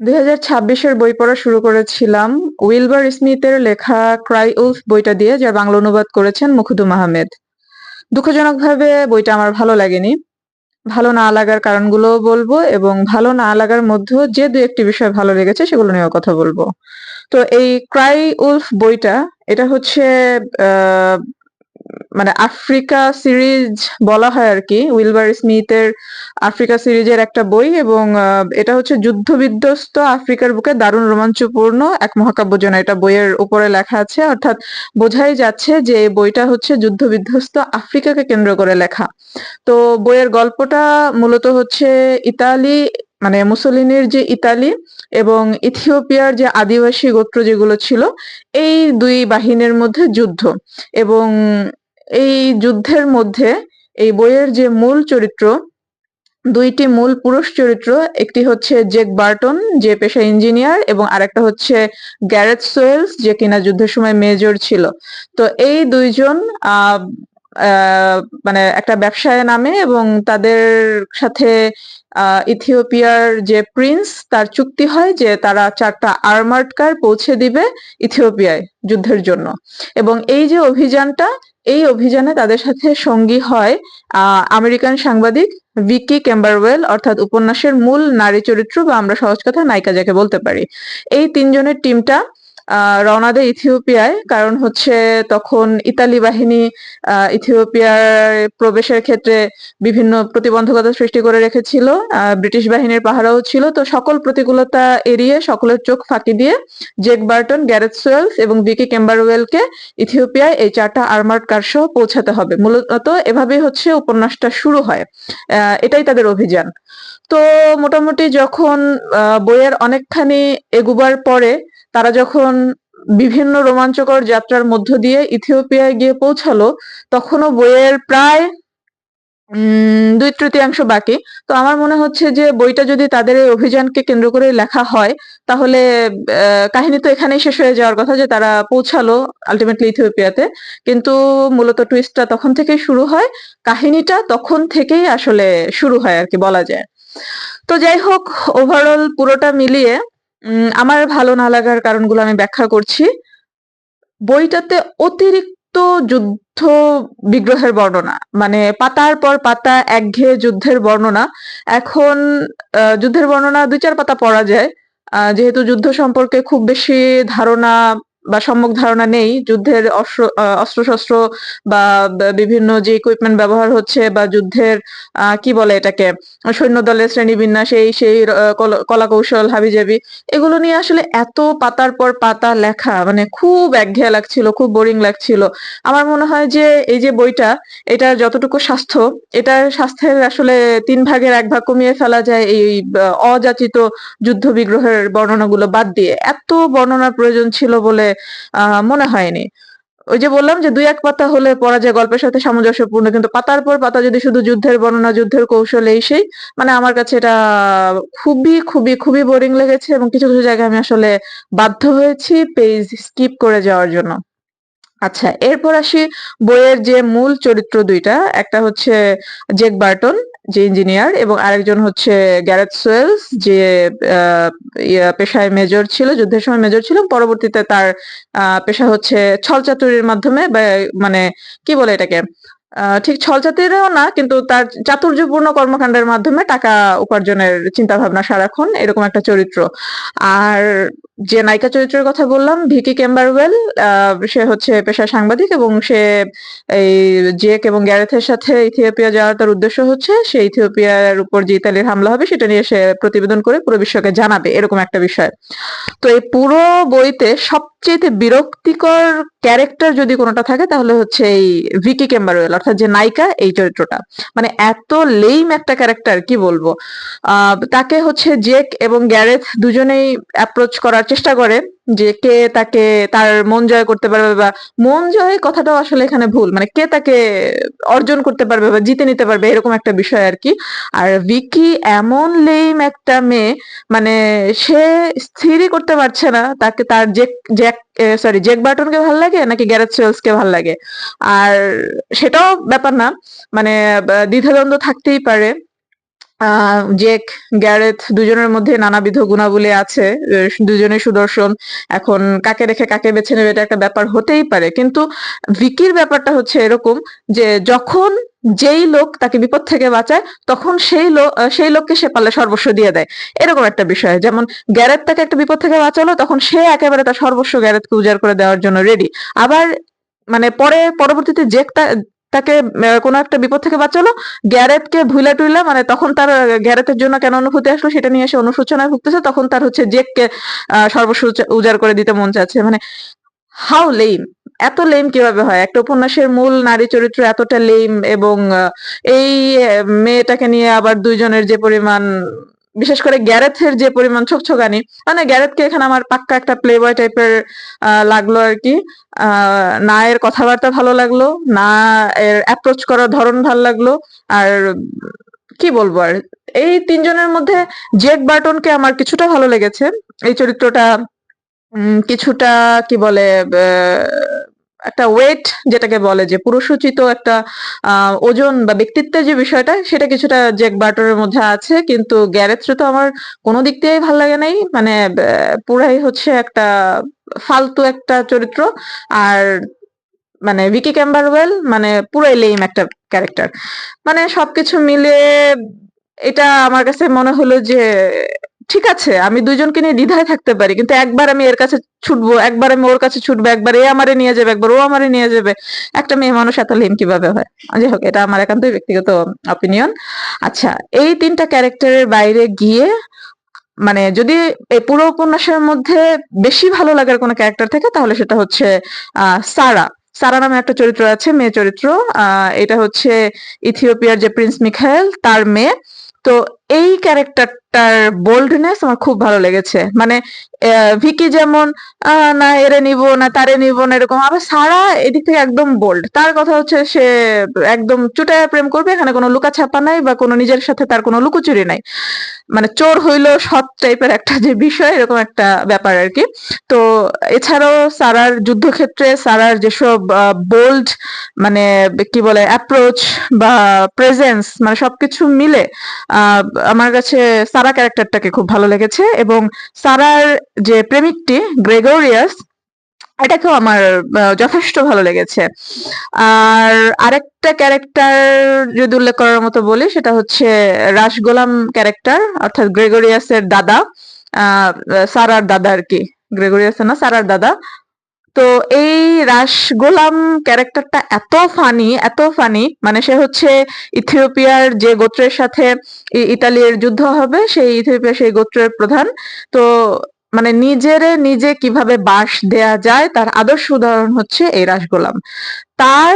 দুই ছাব্বিশের বই পড়া শুরু করেছিলাম উইলবার স্মিথের লেখা ক্রাই উলফ বইটা দিয়ে, যার বাংলা অনুবাদ করেছেন মুখুদুম আহমেদ। দুঃখজনকভাবে বইটা আমার ভালো লাগেনি। ভালো না লাগার কারণগুলো বলব এবং ভালো না লাগার মধ্যেও যে দু একটি বিষয় ভালো লেগেছে সেগুলো নিয়েও কথা বলব। তো এই ক্রাই উলফ বইটা, এটা হচ্ছে মানে আফ্রিকা সিরিজ বলা হয় আর কি, উইলবার স্মিথের আফ্রিকা সিরিজের একটা বই এবং এটা হচ্ছে যুদ্ধ বিধ্বস্ত আফ্রিকার বুকে দারুণ রোমাঞ্চপূর্ণ এক মহাকাব্য যেন এটা বইয়ের উপরে লেখা আছে। অর্থাৎ বোঝাই যাচ্ছে যে বইটা হচ্ছে যুদ্ধ বিধ্বস্ত আফ্রিকাকে কেন্দ্র করে লেখা। তো বইয়ের গল্পটা মূলত হচ্ছে ইতালি মানে মুসলিনের যে ইতালি এবং ইথিওপিয়ার যে আদিবাসী গোত্র যেগুলো ছিল, এই দুই বাহিনীর মধ্যে যুদ্ধ এবং এই যুদ্ধের মধ্যে এই বইয়ের যে মূল চরিত্র, দুইটি মূল পুরুষ চরিত্র, একটি হচ্ছে জেক বার্টন, যে পেশা ইঞ্জিনিয়ার, এবং আরেকটা হচ্ছে গ্যারেথ সোয়েলস, যে কিনা যুদ্ধের সময় মেজর ছিল। তো এই দুইজন মানে একটা ব্যবসায় নামে এবং তাদের সাথে ইথিওপিয়ার যে প্রিন্স, তার চুক্তি হয় যে তারা চারটা আর্মার্ড কার পৌঁছে দিবে ইথিওপিয়ায় যুদ্ধের জন্য। এবং এই যে অভিযানটা, এই অভিযানে তাদের সাথে সঙ্গী হয় আমেরিকান সাংবাদিক ভিকি ক্যাম্বারওয়েল, অর্থাৎ উপন্যাসের মূল নারী চরিত্র বা আমরা সহজ কথা নায়িকা যাকে বলতে পারি। এই তিনজনের টিমটা রওনা দেয় ইথিওপিয়ায়। কারণ হচ্ছে তখন ইতালি বাহিনী ইথিওপিয়ার প্রবেশের ক্ষেত্রে বিভিন্ন প্রতিবন্ধকতা সৃষ্টি করে রেখেছিল। ব্রিটিশ বাহিনীর পাহারাও ছিল। তো সকল প্রতিকূলতা এড়িয়ে সকলের চোখ ফাঁকি দিয়ে জেক বার্টন, গ্যারেথ সোয়েলস এবং ভিকি কেম্বারওয়েলকে ইথিওপিয়ায় এই চারটা আর্মার্ড কার সহ পৌঁছাতে হবে। মূলত এভাবেই হচ্ছে উপন্যাসটা শুরু হয়। এটাই তাদের অভিযান। তো মোটামুটি যখন বইয়ের অনেকখানি এগুবার পরে তারা যখন বিভিন্ন রোমাঞ্চকর যাত্রার মধ্য দিয়ে ইথিওপিয়ায় গিয়ে পৌঁছালো, তখনও বইয়ের প্রায় দুই তৃতীয়াংশ বাকি। তো আমার মনে হচ্ছে যে বইটা যদি তাদের এই অভিযানকে কেন্দ্র করে লেখা হয়, তাহলে কাহিনী তো এখানেই শেষ হয়ে যাওয়ার কথা যে তারা পৌঁছালো আলটিমেটলি ইথিওপিয়াতে। কিন্তু মূলত টুইস্টটা তখন থেকেই শুরু হয়, কাহিনীটা তখন থেকেই আসলে শুরু হয় আর কি বলা যায়। তো যাই হোক ওভারঅল পুরোটা মিলিয়ে আমার ভালো না লাগার কারণগুলো আমি ব্যাখ্যা করছি। বইটাতে অতিরিক্ত যুদ্ধ বিগ্রহের বর্ণনা। মানে পাতার পর পাতা একঘেয়ে যুদ্ধের বর্ণনা। এখন যুদ্ধের বর্ণনা দুই চার পাতা পড়া যায়। যেহেতু যুদ্ধ সম্পর্কে খুব বেশি ধারণা বা সম্যক ধারণা নেই, যুদ্ধের অস্ত্র অস্ত্রশস্ত্র বা বিভিন্ন যে ইকুইপমেন্ট ব্যবহার হচ্ছে বা যুদ্ধের কি বলে এটাকে সৈন্য দলের শ্রেণীবিন্যাস, এই সেই কলা কৌশল হাবিজাবি, এগুলো নিয়ে আসলে এত পাতার পর পাতা লেখা মানে খুব একঘেয়ে লাগছিল, খুব বোরিং লাগছিল। আমার মনে হয় যে এই যে বইটা এটার যতটুকু স্বাস্থ্য এটার স্বাস্থ্যের আসলে তিন ভাগের এক ভাগ কমিয়ে ফেলা যায় এই অযাচিত যুদ্ধ বিগ্রহের বর্ণনাগুলো বাদ দিয়ে। এত বর্ণনার প্রয়োজন ছিল বলে মনে হয়নি। ওই যে বললাম যে দুই এক পাতা হলে পড়া যায় গল্পের সাথে সামঞ্জস্যপূর্ণ, কিন্তু পাতার পর পাতা যদি শুধু যুদ্ধের বর্ণনা, যুদ্ধের কৌশল এই সেই মানে আমার কাছে এটা খুবই খুবই খুবই বোরিং লেগেছে এবং কিছু কিছু জায়গায় আমি আসলে বাধ্য হয়েছি পেজ স্কিপ করে যাওয়ার জন্য। আচ্ছা এরপর আসি বইয়ের যে মূল চরিত্র দুইটা, একটা হচ্ছে জেক বার্টন যে ইঞ্জিনিয়ার এবং আরেকজন হচ্ছে গ্যারেথ সোয়েলস যে পেশায় মেজর ছিল, যুদ্ধের সময় মেজর ছিল, পরবর্তীতে তার পেশা হচ্ছে ছল ছলচাতুরির মাধ্যমে মানে কি বলে এটাকে? ঠিক ছলচাতুরিও না, কিন্তু তার চাতুর্যপূর্ণ কর্মকাণ্ডের মাধ্যমে টাকা উপার্জনের চিন্তা ভাবনা সারাক্ষণ এরকম একটা চরিত্র। আর যে নায়িকা চরিত্রের কথা বললাম, ভিকি কেম্বারওয়েল সে হচ্ছে পেশা সাংবাদিক এবং সে এই জেক এবং গ্যারেথের সাথে ইথিওপিয়া যাওয়ার তার উদ্দেশ্য হচ্ছে, সে ইথিওপিয়ার উপর যে ইতালির হামলা হবে সেটা নিয়ে সে প্রতিবেদন করে পুরো বিশ্বকে জানাবে, এরকম একটা বিষয়। তো এই পুরো বইতে সবচেয়ে বিরক্তিকর ক্যারেক্টার যদি কোনোটা থাকে, তাহলে হচ্ছে এই ভিকি কেম্বারওয়েল অর্থাৎ যে নায়িকা, এই চরিত্রটা। মানে এত লেইম একটা ক্যারেক্টার কি বলব? তাকে হচ্ছে জেক এবং গ্যারেথ দুজনেই অ্যাপ্রোচ করার চেষ্টা করে। যে কে তাকে তার মন জয় করতে পারবে বা মন জয় কথাটাও আসলে এখানে ভুল। মানে কে তাকে অর্জন করতে পারবে বা জিতে নিতে পারবে এরকম একটা বিষয় আর কি। আর ভিকি এমন লেম একটা মেয়ে মানে সে স্থিরই করতে পারছে না। তাকে তার জেক জ্যাক সরি জেক বার্টনকে ভালো লাগে নাকি গ্যারেথ সেলসকে ভালো লাগে? আর সেটাও ব্যাপার না। মানে দ্বিধাদ্বন্দ্ব থাকতেই পারে। জেক গ্যারেথ দুজনের মধ্যে নানাবিধ গুণাবলী আছে আহ, দুজনেই সুদর্শন এখন কাকে রেখে কাকে বেছে নেবে এটা একটা ব্যাপার হতেই পারে। কিন্তু ভিকির ব্যাপারটা হচ্ছে এরকম যে যখন যেই লোক তাকে বিপদ থেকে বাঁচায় তখন সেই লোক সেই লোককে সে পারলে সর্বস্ব দিয়ে দেয়। এরকম একটা বিষয়। যেমন গ্যারেথ তাকে একটা বিপদ থেকে বাঁচালো তখন সে একেবারে তার সর্বস্ব গ্যারেথকে উজাড় করে দেওয়ার জন্য রেডি আবার মানে পরে পরবর্তীতে জেক তাকে কোনো একটা বিপদ থেকে বাঁচালো। গ্যারেথকে ভুলা টুইলা মানে তখন তার আহ, গ্যারেথের জন্য কেন অনুভূতি আসলো সেটা নিয়ে এসে অনুশোচনায় ভুগতেছে। তখন তার হচ্ছে জেককে সর্বস্ব উজাড় করে দিতে মন চাচ্ছে মানে হাউ লেম? এত লেম কীভাবে হয়? একটা উপন্যাসের মূল নারী চরিত্র এতটা লেম এবং এই মেয়েটাকে নিয়ে আবার দুইজনের যে পরিমাণ বিশেষ করে গ্যারেথের যে পরিমাণ ছোকছোকানি মানে গ্যারেথকে এখানে আমার পাক্কা একটা প্লে বয় টাইপের লাগল আর কি। না এর কথাবার্তা ভালো লাগল, না এর অ্যাপ্রোচ করার ধরন ভালো লাগল, আর কি বলব আর, এই তিনজনের মধ্যে জেক বার্টনকে আমার কিছুটা ভালো লেগেছে। এই চরিত্রটা কিছুটা, কি বলে একটা ওয়েট যেটাকে বলে যে পুরুষোচিত একটা ওজন বা ব্যক্তিত্বের যে বিষয়টা, সেটা কিছুটা জেক বার্টনের মধ্যে আছে। কিন্তু গ্যারেথরে তো আমার কোনো দিক দিয়েই ভালো লাগে নাই। মানে পুরাই হচ্ছে একটা ফালতু একটা চরিত্র। আর মানে ভিকি ক্যাম্বারওয়েল মানে পুরাই লেম একটা ক্যারেক্টার মানে সবকিছু মিলে এটা আমার কাছে মনে হলো যে ঠিক আছে, আমি দুইজনকে নিয়ে দ্বিধায় থাকতে পারি, কিন্তু একবার আমি এর কাছে ছুটবো, একবার আমি ওর কাছে ছুটবো, একবার এ আমারে নিয়ে যাবে, একবার ও আমারে নিয়ে যাবে। একটা মেয়ে মানুষ এত লেম কীভাবে হয়? যাই হোক, এটা আমার একান্তই ব্যক্তিগত অপিনিয়ন আচ্ছা এই তিনটা ক্যারেক্টারের বাইরে গিয়ে মানে যদি এই পুরো উপন্যাসের মধ্যে বেশি ভালো লাগার কোনো ক্যারেক্টার থাকে, তাহলে সেটা হচ্ছে সারা। সারা নামে একটা চরিত্র আছে, মেয়ে চরিত্র এটা হচ্ছে ইথিওপিয়ার যে প্রিন্স মিখায়েল, তার মেয়ে। তো এই ক্যারেক্টারটার বোল্ডনেস আমার খুব ভালো লেগেছে। মানে ভিকি যেমন না, এরে নিব, না, তারে নিব, না, এরকম। আবার সারা এদিক থেকে একদম বোল্ড তার কথা হচ্ছে সে একদম চুটায় প্রেম করবে, এখানে কোনো লুকাছাপা নাই বা কোনো নিজের সাথে তার কোনো লুকোচুরি নাই। মানে চোর হইলেও সৎ টাইপের একটা যে বিষয়, এরকম একটা ব্যাপার আর কি। তো এছাড়াও সারার যুদ্ধক্ষেত্রে, সারার যেসব বোল্ড মানে কি বলে অ্যাপ্রোচ বা প্রেজেন্স মানে সবকিছু মিলে আমার কাছে সারা ক্যারেক্টারটাকে খুব ভালো লেগেছে এবং সারার যে প্রেমিকটি গ্রেগোরিয়াস, এটাকেও আমার যথেষ্ট ভালো লেগেছে। আর আরেকটা ক্যারেক্টার যদি উল্লেখ করার মতো বলি, সেটা হচ্ছে রাসগোলাম ক্যারেক্টার, অর্থাৎ গ্রেগরিয়াসের দাদা, আহ, সারার দাদা আর কি। গ্রেগরিয়াসের না, সারার দাদা। তো এই রাসগোলাম ক্যারেক্টারটা এত ফানি এত ফানি মানে সে হচ্ছে ইথিওপিয়ার যে গোত্রের সাথে ইতালির যুদ্ধ হবে, সেই ইথিওপিয়া সেই গোত্রের প্রধান। তো মানে নিজেরে নিজে কীভাবে বাস দেয়া যায়, তার আদর্শ উদাহরণ হচ্ছে এই রাসগোলাম। তার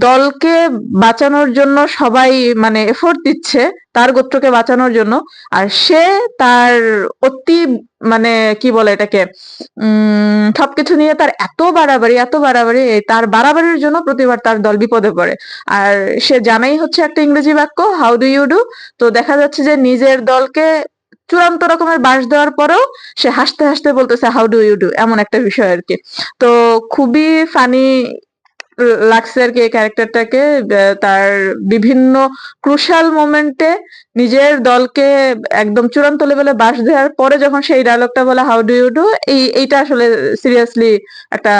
দলকে বাঁচানোর জন্য সবাই মানে এফোর্ট দিচ্ছে, তার গোত্রকে বাঁচানোর জন্য। আর সে তার অতি মানে কি বলে এটাকে, উম, সবকিছু নিয়ে তার এত বাড়াবাড়ি এত বাড়াবাড়ি, তার বাড়াবাড়ির জন্য প্রতিবার তার দল বিপদে পড়ে। আর সে জানাই হচ্ছে একটা ইংরেজি বাক্য হাউ ডু ইউ ডু তো দেখা যাচ্ছে যে নিজের দলকে চূড়ান্ত রকমের বাস দেওয়ার পরেও সে হাসতে হাসতে বলতেছে হাউ ডু ইউ ডু এমন একটা বিষয় আর কি তো খুবই ফানি লাগছে আর কি এই ক্যারেক্টারটাকে তার বিভিন্ন ক্রুশাল মোমেন্টে নিজের দলকে একদম চূড়ান্ত লেভেলে বাস দেওয়ার পরে যখন সেই ডায়লগটা বলে হাউ ডু ইউ ডু এই, এইটা আসলে সিরিয়াসলি একটা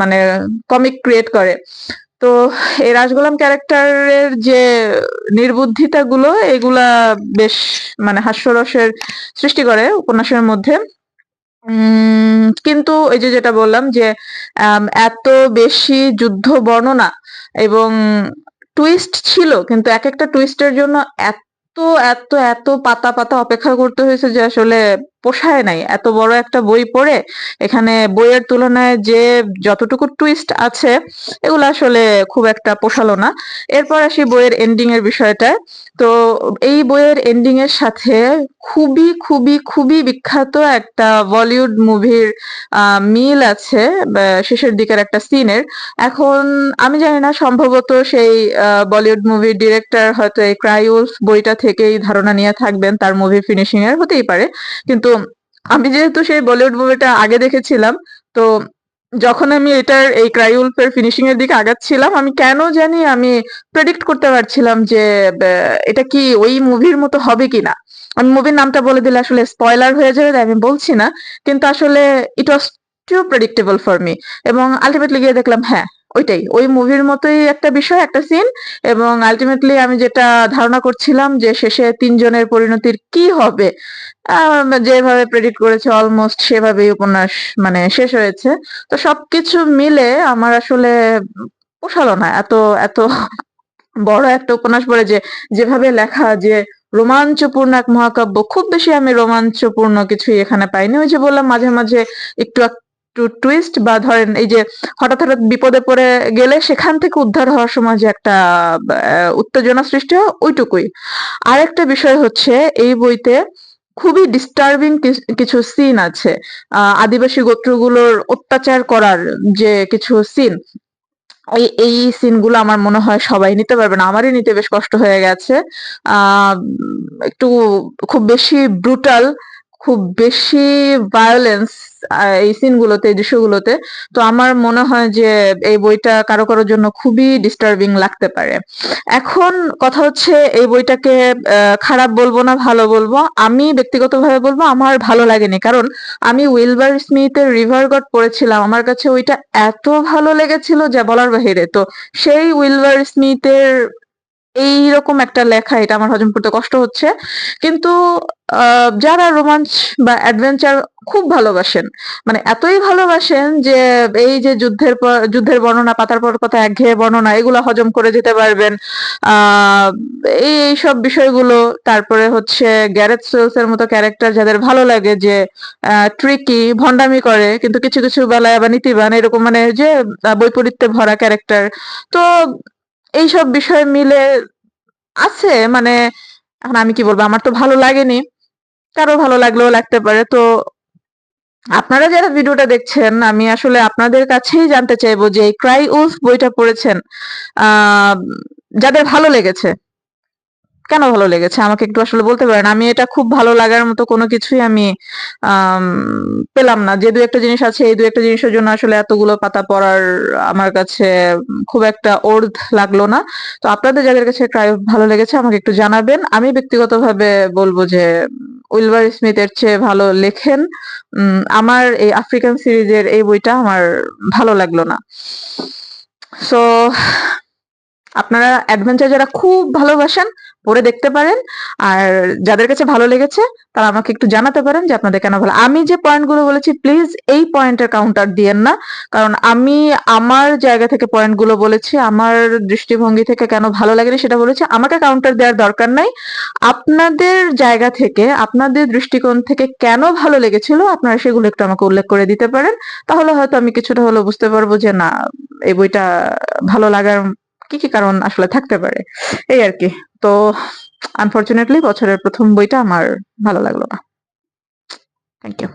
মানে কমিক ক্রিয়েট করে। তো এই রাজগোলাম ক্যারেক্টারের যে নির্বুদ্ধিতা গুলো এগুলা বেশ মানে হাস্যরসের সৃষ্টি করে উপন্যাসের মধ্যে। কিন্তু এই যে যেটা বললাম যে এত বেশি যুদ্ধ বর্ণনা এবং টুইস্ট ছিল, কিন্তু এক একটা টুইস্টের জন্য এত এত এত পাতা পাতা অপেক্ষা করতে হয়েছে যে আসলে পোষায় নাই। এত বড় একটা বই পড়ে এখানে বইয়ের তুলনায় যে যতটুকু টুইস্ট আছে, এগুলো আসলে খুব একটা পোষালো না। এরপর আসি বইয়ের এন্ডিং এর বিষয়টা। তো এই বইয়ের এন্ডিং এর সাথে খুবই খুবই খুবই বিখ্যাত একটা বলিউড মুভির মিল আছে শেষের দিকের একটা সিনের এখন আমি জানি না, সম্ভবত সেই বলিউড মুভির ডিরেক্টর হয়তো এই ক্রাইউলফ বইটা থেকেই ধারণা নিয়ে থাকবেন, তার মুভি ফিনিশিং এর হতেই পারে। কিন্তু আমি যেহেতু সেই বলিউড মুভিটা আগে দেখেছিলাম, তো যখন আমি এটার, এই ক্রাই উলফের ফিনিশিং এর দিকে আগাচ্ছিলাম, আমি কেন জানি আমি প্রেডিক্ট করতে পারছিলাম যে এটা কি ওই মুভির মতো হবে কিনা। আমি মুভির নামটা বলে দিলে আসলে স্পয়লার হয়ে যাবে আমি বলছি না। কিন্তু আসলে it was too predictable for me এবং আলটিমেটলি গিয়ে দেখলাম হ্যাঁ ওইটাই, ওই মুভির মতোই একটা বিষয়, একটা সিন এবং আলটিমেটলি আমি যেটা ধারণা করছিলাম যে শেষে তিনজনের পরিণতির কি হবে যেভাবে প্রেডিক্ট করেছে অলমোস্ট সেভাবেই উপন্যাস মানে শেষ হয়েছে। তো সবকিছু মিলে আমার আসলে পোষালো না, এত এত বড় একটা উপন্যাস পড়ে যে যেভাবে লেখা যে রোমাঞ্চপূর্ণ এক মহাকাব্য, খুব বেশি আমি রোমাঞ্চপূর্ণ কিছুই এখানে পাইনি। ওই যে বললাম মাঝে মাঝে একটু একটু টুইস্ট বা ধরেন এই যে হঠাৎ হঠাৎ বিপদে পড়ে গেলে সেখান থেকে উদ্ধার হওয়ার সময় যে একটা উত্তেজনা সৃষ্টি হয় ওইটুকুই। আরেকটা বিষয় হচ্ছে এই বইতে খুবই ডিস্টার্বিং কিছু সিন আছে। আদিবাসী গোত্রগুলোর অত্যাচার করার যে কিছু সিন এই এই সিনগুলো আমার মনে হয় সবাই নিতে পারবে না। আমারই নিতে বেশ কষ্ট হয়ে গেছে। একটু খুব বেশি ব্রুটাল খুব বেশি ভায়োলেন্স এই সিনগুলোতে, এই দৃশ্যগুলোতে। তো আমার মনে হয় যে এই বইটা কারও কারোর জন্য খুবই ডিস্টার্বিং লাগতে পারে। এখন কথা হচ্ছে, এই বইটাকে খারাপ বলব না, ভালো বলব। আমি ব্যক্তিগতভাবে বলব, আমার ভালো লাগেনি। কারণ আমি উইলবার স্মিথের রিভার গড পড়েছিলাম। আমার কাছে ওইটা এত ভালো লেগেছিল যা বলার বাহিরে। তো সেই উইলবার স্মিথের এইরকম একটা লেখা, এটা আমার হজম করতে কষ্ট হচ্ছে। কিন্তু যারা রোমাঞ্চ বা অ্যাডভেঞ্চার খুব ভালোবাসেন মানে এতই ভালোবাসেন যে, এই যে যুদ্ধের পর, যুদ্ধের বর্ণনা, পাতার পর কথা, একঘেয়ে বর্ণনা, এগুলো হজম করে যেতে পারবেন। এই এই সব বিষয়গুলো, তারপরে হচ্ছে গ্যারেথ সেলস এর মতো ক্যারেক্টার যাদের ভালো লাগে যে ট্রিকি ভন্ডামি করে, কিন্তু কিছু কিছু বেলায় আবার নীতিবান, এরকম মানে যে বৈপরীত্যে ভরা ক্যারেক্টার তো এইসব বিষয় মিলে আছে মানে এখন আমি কি বলব, আমার তো ভালো লাগেনি। কারও ভালো লাগলেও লাগতে পারে। তো আপনারা যারা ভিডিওটা দেখছেন, আমি আসলে আপনাদের কাছেই জানতে চাইব যে ক্রাই উলফ বইটা পড়েছেন যাদের ভালো লেগেছে। কেন ভালো লেগেছে? আমাকে একটু আসলে বলতে পারেন। আমি এটা খুব ভালো লাগার মতো কোনো কিছুই আমি পেলাম না। যে দু একটা জিনিস আছে, এই দু একটা জিনিসের জন্য আসলে এতগুলো পাতা পড়ার আমার কাছে খুব একটা অর্ধ লাগল না। তো আপনাদের যাদের কাছে ভালো লেগেছে, আমাকে একটু জানাবেন। আমি ব্যক্তিগতভাবে বলব যে, উইলবার স্মিথের চেয়ে ভালো লেখেন। আমার এই আফ্রিকান সিরিজের এই বইটা আমার ভালো লাগল না। সো আপনারা অ্যাডভেঞ্চার যারা খুব ভালোবাসেন, পড়ে দেখতে পারেন। আর যাদের কাছে ভালো লেগেছে, তারা আমাকে একটু জানাতে পারেন যে আপনাদের কেন ভালো। আমি যে পয়েন্টগুলো বলেছি প্লিজ এই পয়েন্টের কাউন্টার দিয়েন না। কারণ আমি আমার জায়গা থেকে পয়েন্টগুলো বলেছি, আমার দৃষ্টিভঙ্গি থেকে কেন ভালো লাগেনি সেটা বলেছি, আমাকে কাউন্টার দেওয়ার দরকার নাই। আপনাদের জায়গা থেকে, আপনাদের দৃষ্টিকোণ থেকে কেন ভালো লেগেছিল, আপনারা সেগুলো একটু আমাকে উল্লেখ করে দিতে পারেন। তাহলে হয়তো আমি কিছুটা হলেও বুঝতে পারব যে না, এই বইটা ভালো লাগার কি কি কারণ আসলে থাকতে পারে? এই আর কি। তো আনফরচুনেটলি বছরের প্রথম বইটা আমার ভালো লাগল না। Thank you